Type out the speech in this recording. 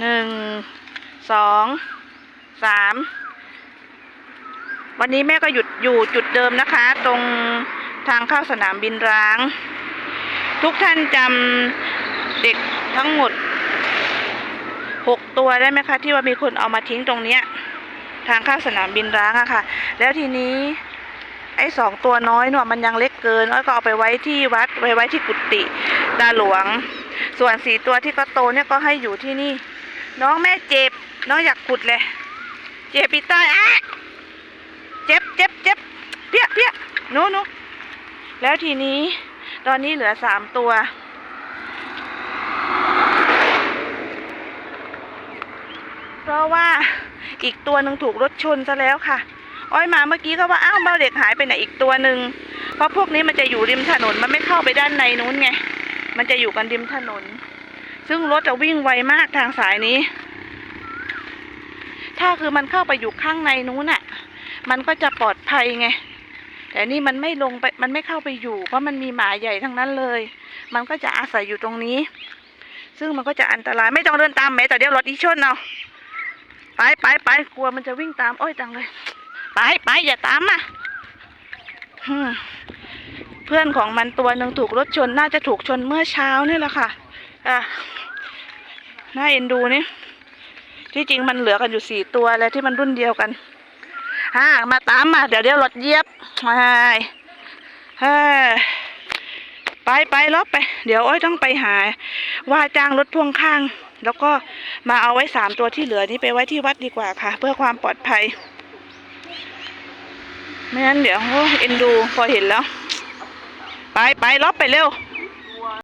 หนึ่งสองสามวันนี้แม่ก็หยุดอยู่จุดเดิมนะคะ ตรงทางเข้าสนามบินร้าง ทุกท่านจำเด็กทั้งหมดหกตัวได้ไหมคะ ที่ว่ามีคนเอามาทิ้งตรงเนี้ย ทางเข้าสนามบินร้างอะค่ะ แล้วทีนี้ไอ้สองตัวน้อยเนาะมันยังเล็กเกินอ้อยก็เอาไปไว้ที่วัดไว้ไว้ที่กุฏิตาหลวง ส่วนสี่ตัวที่ก็โตเนี่ยก็ให้อยู่ที่นี่ น้องแม่เจ็บ น้องอยากขุดเลย เจ็บปีใต้อะเจ็บเจ็บเจ็บเพี้ยเพี้ยหนูหนูแล้วทีนี้ตอนนี้เหลือสามตัว เพราะว่าอีกตัวหนึ่งถูกรถชนซะแล้วค่ะ อ้อยมาเมื่อกี้ก็ว่าอ้าวเบ้าเด็กหายไปไหนอีกตัวหนึ่งเพราะพวกนี้มันจะอยู่ริมถนนมันไม่เข้าไปด้านในนู้นไง มันจะอยู่กันริมถนน ซึ่งรถจะวิ่งไวมากทางสายนี้ ถ้าคือมันเข้าไปอยู่ข้างในนู้นน่ะ มันก็จะปลอดภัยไง แต่นี่มันไม่ลงไป มันไม่เข้าไปอยู่ เพราะมันมีหมาใหญ่ทั้งนั้นเลย มันก็จะอาศัยอยู่ตรงนี้ ซึ่งมันก็จะอันตรายไม่ต้องเดินตามแม้แต่เดี๋ยวรถอีชนเอาไปไปไปกลัวมันจะวิ่งตาม โอ้ยจังเลย ไปไปอย่าตามอืมเพื่อนของมันตัวหนึ่งถูกรถชนน่าจะถูกชนเมื่อเช้านี่แหละค่ะ อะน่าเอ็นดูนี่ที่จริงมันเหลือกันอยู่สี่ตัวแล้วที่มันรุ่นเดียวกันฮ่ามาตามมา เดี๋ยวเดี๋ยวรถเยียบไปไปไปลบไป เดี๋ยวอ้อยต้องไปหา ว่าจ้างรถพ่วงข้าง แล้วก็มาเอาไว้สามตัวที่เหลือนี้ไปไว้ที่วัดดีกว่าค่ะ เพื่อความปลอดภัยไม่งั้นเดี๋ยวโอ้เอ็นดูพอเห็นแล้ว ไปไปลบไปเร็ว